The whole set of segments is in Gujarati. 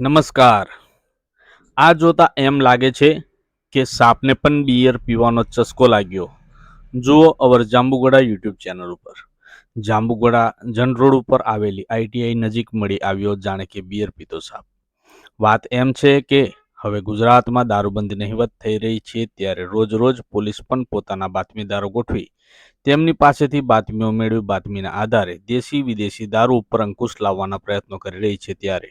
નમસ્કાર. આ જોતા એમ લાગે છે કે સાપને પણ બિયર પીવાનો ચસ્કો લાગ્યો. જુઓ અવર જાંબુગોડા યુટ્યુબ ચેનલ ઉપર. જાંબુગોડા જન રોડ ઉપર આવેલી આઈટીઆઈ નજીક મળી આવ્યો જાણે કે બિયર પીતો સાપ. વાત એમ છે કે હવે ગુજરાતમાં દારૂબંધી નહિવત થઈ રહી છે ત્યારે રોજ રોજ પોલીસ પણ પોતાના બાતમીદારો ગોઠવી તેમની પાસેથી બાતમીઓ મેળવી બાતમીના આધારે દેશી વિદેશી દારૂ ઉપર અંકુશ લાવવાના પ્રયત્નો કરી રહી છે ત્યારે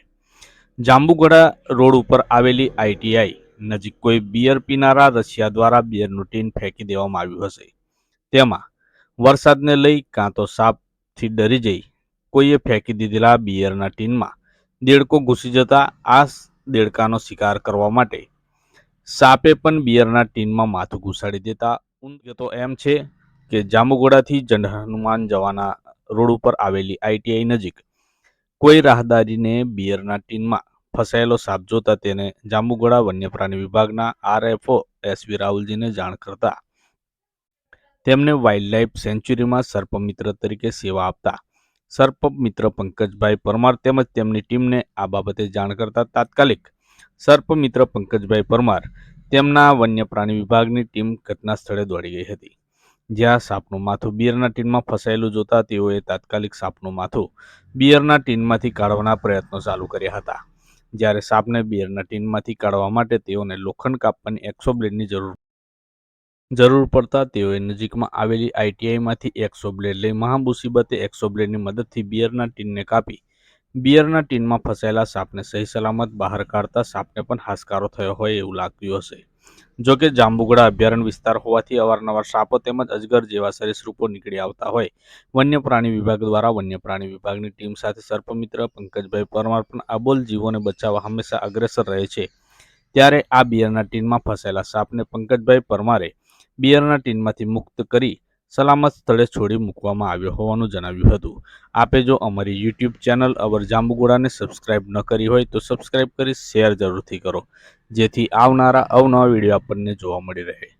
જાંબુગોડા રોડ ઉપર આવેલી આઈટીઆઈ નજીક કોઈ બિયર પીનારા રશિયા દ્વારા બિયરનું ટીન ફેંકી દેવામાં આવ્યું હશે. તેમાં વરસાદને લઈ કાં તો સાપથી ડરી જઈ કોઈએ ફેંકી દીધેલા બિયરના ટીનમાં દેડકો ઘૂસી જતા આ દેડકાનો શિકાર કરવા માટે સાપે પણ બિયરના ટીનમાં માથું ઘુસાડી દેતા તો એમ છે કે જાંબુગોડાથી જંડ હનુમાન જવાના રોડ ઉપર આવેલી આઈટીઆઈ નજીક કોઈ રાહદારીને બિયરના ટીનમાં ફસાયેલો સાપ જોતા તેને જાંબુગોડા વન્યપ્રાણી વિભાગના આરએફઓ એસવી રાહુલજીને જાણ કરતા. તેમને વાઇલ્ડલાઇફ સેન્ચ્યુરીમાં સર્પમિત્ર તરીકે સેવા આપતા. સર્પમિત્ર પંકજભાઈ પરમાર તેમજ તેમની ટીમને આ બાબતે જાણ કરતા તાત્કાલિક સર્પમિત્ર પંકજભાઈ પરમાર તેમના વન્યપ્રાણી વિભાગની ટીમ ઘટના સ્થળે દોડી ગઈ હતી. જ્યાં સાપનું માથું બિયરના ટીનમાં ફસાયેલું જોતા તેઓએ તાત્કાલિક સાપનું માથું બિયરના ટીનમાંથી કાઢવાના પ્રયત્નો ચાલુ કર્યા હતા. જ્યારે સાપને બિયરના ટીનમાંથી કાઢવા માટે તેઓને લોખંડ કાપવાની એકસો બ્લેડની જરૂર જરૂર પડતા તેઓએ નજીકમાં આવેલી આઈટીઆઈમાંથી એકસો બ્લેડ લઈ મહામુસીબતે એકસો બ્લેડની મદદથી બિયરના ટીનને કાપી બિયરના ટીનમાં ફસાયેલા સાપને સહી સલામત બહાર કાઢતા સાપને પણ હાશકારો થયો હોય એવું લાગ્યું હશે. જોકે જાંબુગડા અભયારણ્ય વિસ્તાર હોવાથી અવારનવાર સાપો તેમજ અજગર જેવા સરીસૃપો નીકળી આવતા હોય. વન્ય પ્રાણી વિભાગ દ્વારા વન્ય પ્રાણી વિભાગની ટીમ સાથે સર્પમિત્ર પંકજભાઈ પરમાર પણ આબોલ જીવોને બચાવવા હંમેશા અગ્રેસર રહે છે. ત્યારે આ બિયરના ટીનમાં ફસાયેલા સાપને પંકજભાઈ પરમારે બિયરના ટીનમાંથી મુક્ત કરી સલામત સ્થળે છોડી મૂકવામાં આવ્યો હોવાનું જણાવ્યું હતું. આપે જો અમારી યુટ્યુબ ચેનલ અવર જાંબુગોડાને સબસ્ક્રાઇબ ન કરી હોય તો સબસ્ક્રાઇબ કરી શેર જરૂરથી કરો. જેથી આવનારા અવનવા વીડિયો આપણને જોવા મળી રહે.